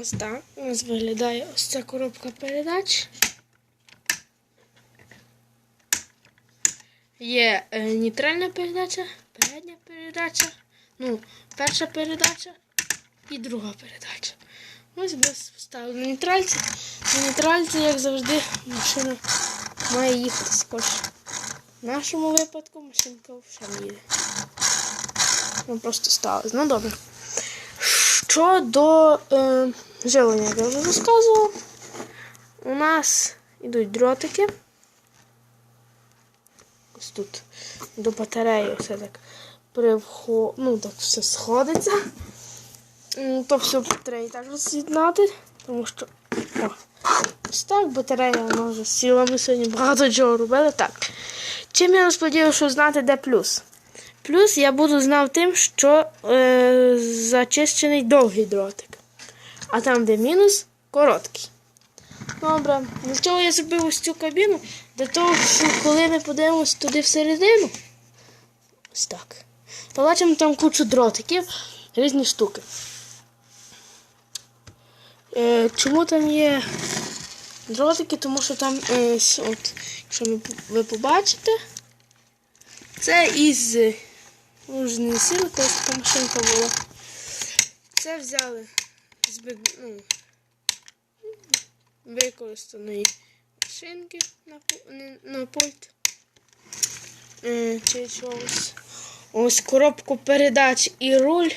Ось так у нас виглядає ось ця коробка передач. Є е, нейтральна передача, передня передача, ну, перша передача і друга передача. Ось без поставили на нейтральці. На нейтральці, як завжди, машина має їхати скорше. В нашому випадку машинка вже не їде. Ну просто сталося. Ну добре. Щодо е, живлення, як я вже розказував, у нас йдуть дротики. Ось тут до батареї все так при вхо... ну так все сходиться. То все треба і так роз'єднати, тому що о, ось так батарея вона вже сіла. Ми сьогодні багато чого робили. Так. Чим я розподілив, що знати, де плюс? Плюс я буду знав тим, що е, зачищений довгий дротик. А там, де мінус, короткий. Добре. Для чого я зробив ось цю кабіну? Для того, що коли ми подивимось туди всередину, ось так. Побачимо там кучу дротиків, різні штуки. Е, чому там є дротики? Тому що там, е, от, якщо ви побачите, це із вже не сіли, колись така машинка була. Це взяли з ну, використаної машинки на, на пульт. Е, Чи чогось. Ось коробку передач і руль.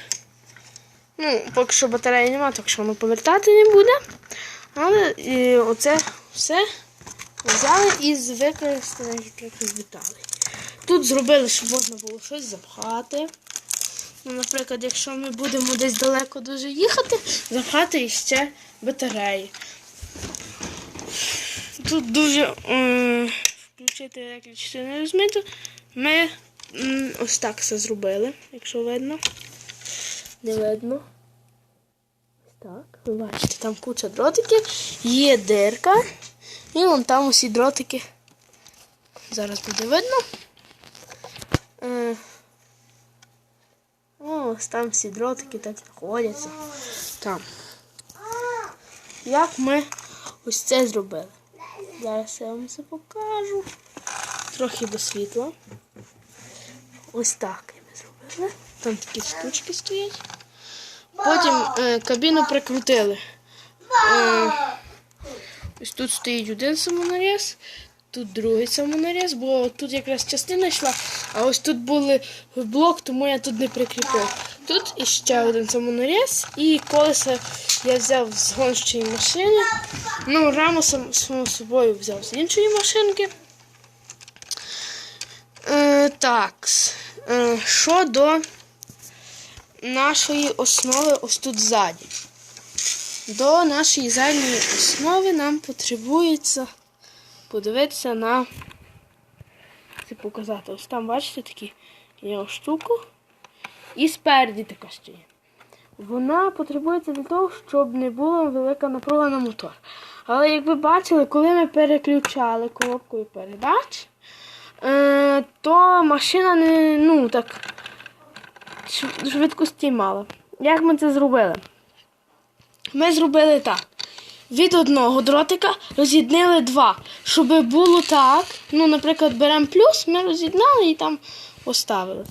Ну, поки що батареї немає, так що воно повертати не буде. Але і оце все взяли із використаних якихось деталей. Тут зробили, щоб можна було щось запхати. Ну, наприклад, якщо ми будемо десь далеко дуже їхати, запхати іще батареї. Тут дуже м, включити виключити не розмито. Ми ось так все зробили, якщо видно. Не видно. Так. Ви бачите, там куча дротиків, є дирка. І вон там усі дротики. Зараз буде видно. Е, Ось там всі дротики так знаходяться. Там. Як ми ось це зробили? Зараз я вам це покажу. Трохи до світла. Ось так ми зробили. Там такі штучки стоять. Потім е, кабіну прикрутили. Е, ось тут стоїть один самонаріз, тут другий самонаріз, бо тут якраз частина йшла, а ось тут були блок, тому я тут не прикріпив. Тут іще один самонаріз і колеса я взяв з гонщої машини. Ну, раму сам, само собою взяв з іншої машинки. Е, так. Е, щодо нашої основи ось тут ззаді. До нашої задньої основи нам потребується подивитися на це показати. Ось там, бачите, такі є штуку. І спереді така ще є. Вона потребується для того, щоб не була велика напруга на мотор. Але як ви бачили, коли ми переключали коробкою передач, е, то машина не ну так шв- швидкості мала. Як ми це зробили? Ми зробили так. Від одного дротика роз'єднили два. Щоб було так. Ну, наприклад, беремо плюс, ми роз'єднали і там поставили.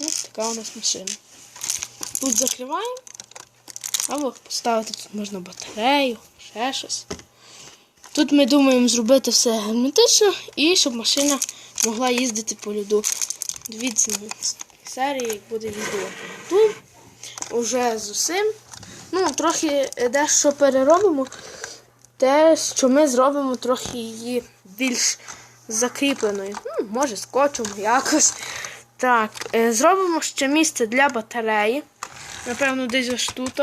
Ось така у нас машина. Тут закриваємо. Або поставити тут можна батарею, ще щось. Тут ми думаємо зробити все герметично і щоб машина могла їздити по льоду. Дивіться серії, буде відео. Тут уже з усім. Ну, трохи дещо переробимо. Те, що ми зробимо трохи її більш закріпленою. Ну, може, скотчем якось. Так, е, зробимо ще місце для батареї. Напевно, десь ось тут.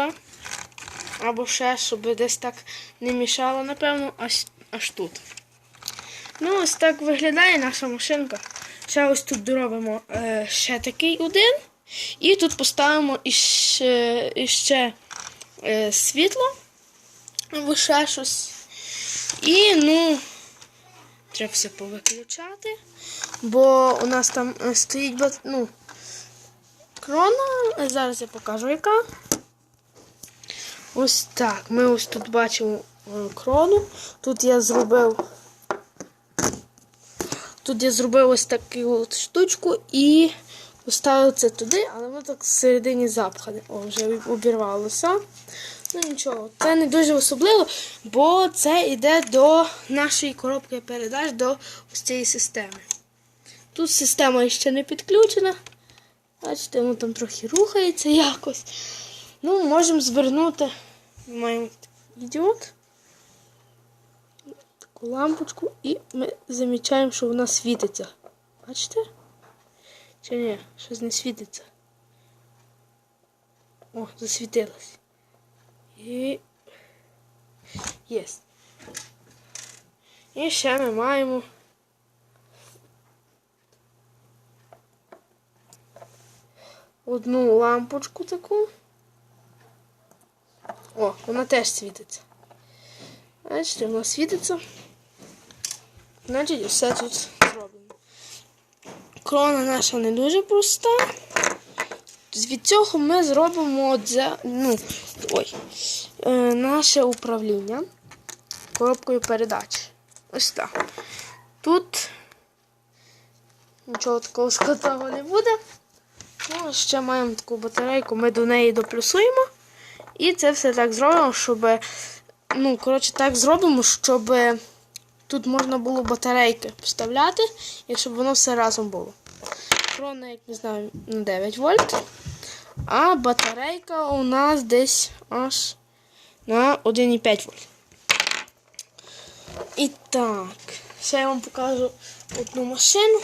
Або ще, щоб десь так не мішало, напевно, аж, аж тут. Ну, ось так виглядає наша машинка. Ще ось тут доробимо е, ще такий один. І тут поставимо іще, іще світло. Або ще щось. І, ну, треба все повиключати. Бо у нас там е, стоїть ну, крона. Зараз я покажу яка. Ось так. Ми ось тут бачимо е, крону. Тут я зробив. Тут я зробив ось таку от штучку і поставив це туди, але воно так всередині запхане. О, вже обірвалося. Ну нічого, це не дуже особливо, бо це йде до нашої коробки передач до ось цієї системи. Тут система ще не підключена. Бачите, воно там трохи рухається якось. Ну, можемо звернути. Маємо ідіот. Таку лампочку і ми замічаємо, що вона світиться. Бачите? Чи ні? Щось не світиться. О, засвітилась. І. Єс. І ще ми маємо. Одну лампочку таку. О, вона теж світиться. Бачите, вона світиться. Значить, все тут. Крона наша не дуже проста. Від цього ми зробимо дзя... ну, ой, е, наше управління коробкою передач. Ось так. Тут нічого такого складного не буде. Ну, ще маємо таку батарейку, ми до неї доплюсуємо. І це все так зробимо, щоб. Ну, коротше, так зробимо, щоб тут можна було батарейки вставляти, і щоб воно все разом було. Крона, як не знаю, на 9 вольт. А батарейка у нас десь аж на 1,5 вольт. І так, ще я вам покажу одну машину.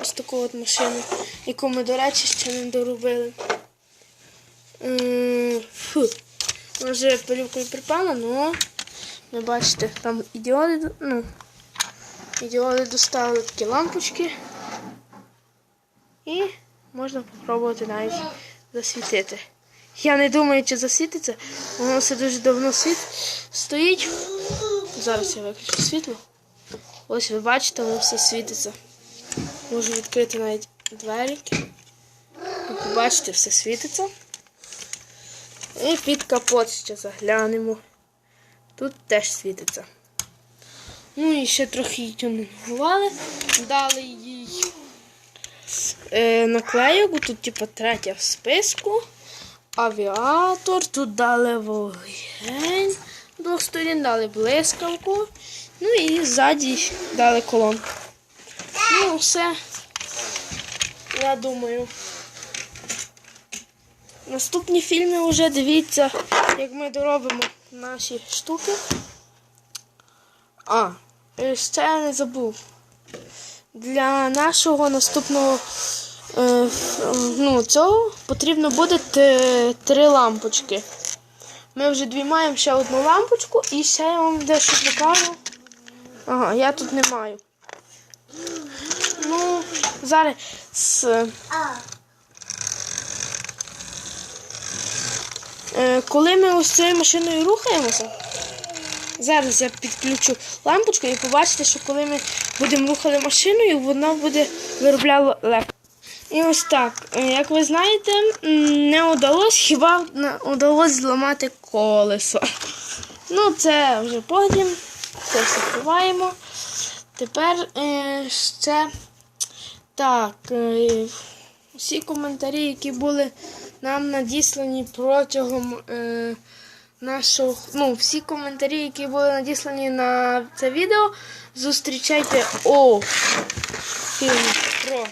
Ось таку от машину, яку ми, до речі, ще не доробили. Фу. Вона вже пилюкою припала, але ви бачите, там ідіоди, ну, ідіоди доставили такі лампочки. І можна спробувати навіть засвітити. Я не думаю, чи засвітиться, воно все дуже давно світ стоїть. Зараз я виключу світло. Ось ви бачите, воно все світиться. Можу відкрити навіть двері. Ви побачите, все світиться. І під капот ще заглянемо. Тут теж світиться. Ну і ще трохи її тюнингували. Дали їй е, наклейок. Тут, типу, третя в списку. Авіатор. Тут дали вогонь. З двох сторін дали блискавку. Ну і ззаді дали колонку. Ну, все. Я думаю. Наступні фільми вже дивіться, як ми доробимо наші штуки. А, е, ще не забув. Для нашого наступного е, ну, цього потрібно буде три лампочки. Ми вже дві маємо ще одну лампочку і ще я вам дещо покажу. Ага, я тут не маю. Ну, зараз. Е, Коли ми ось цією машиною рухаємося, зараз я підключу лампочку і побачите, що коли ми будемо рухати машиною, вона буде виробляла легко. І ось так, е, як ви знаєте, не удалось, хіба не удалось зламати колесо. Ну, це вже потім. Це все ховаємо. Тепер е, ще так. Е, всі коментарі, які були нам надіслані протягом е, нашого. Ну, всі коментарі, які були надіслані на це відео, зустрічайте у фільмі про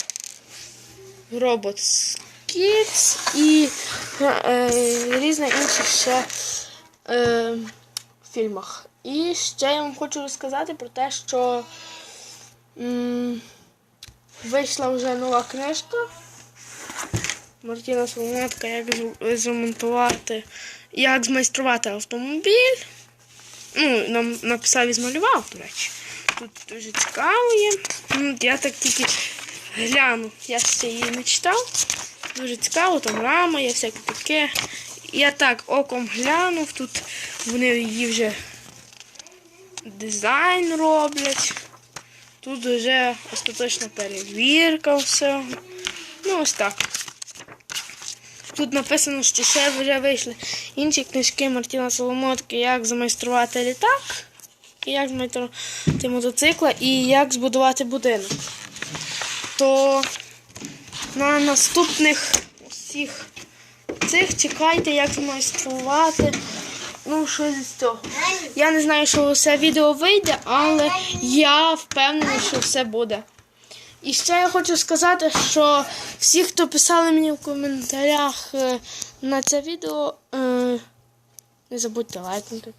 Robots Kids і е, різних інших ще е, фільмах. І ще я вам хочу розказати про те, що м, вийшла вже нова книжка. Мартіна Соломатка, як з- зремонтувати, як змайструвати автомобіль. Ну, нам написав і змалював, до речі. Тут дуже цікаво є. Ну, Я так тільки гляну. Я ще її не читав. Дуже цікаво, там рама є, всяке таке. Я так оком глянув, тут вони її вже дизайн роблять. Тут вже остаточна перевірка всього. Ну, ось так. Тут написано, що ще вже вийшли інші книжки Мартіна Соломотки, як замайструвати літак, як змайструвати мотоцикла, і як збудувати будинок. То на наступних усіх цих чекайте, як змайструвати. Ну, щось з цього. Я не знаю, що все відео вийде, але я впевнена, що все буде. І ще я хочу сказати, що всі, хто писали мені в коментарях е, на це відео, е, не забудьте лайкнути.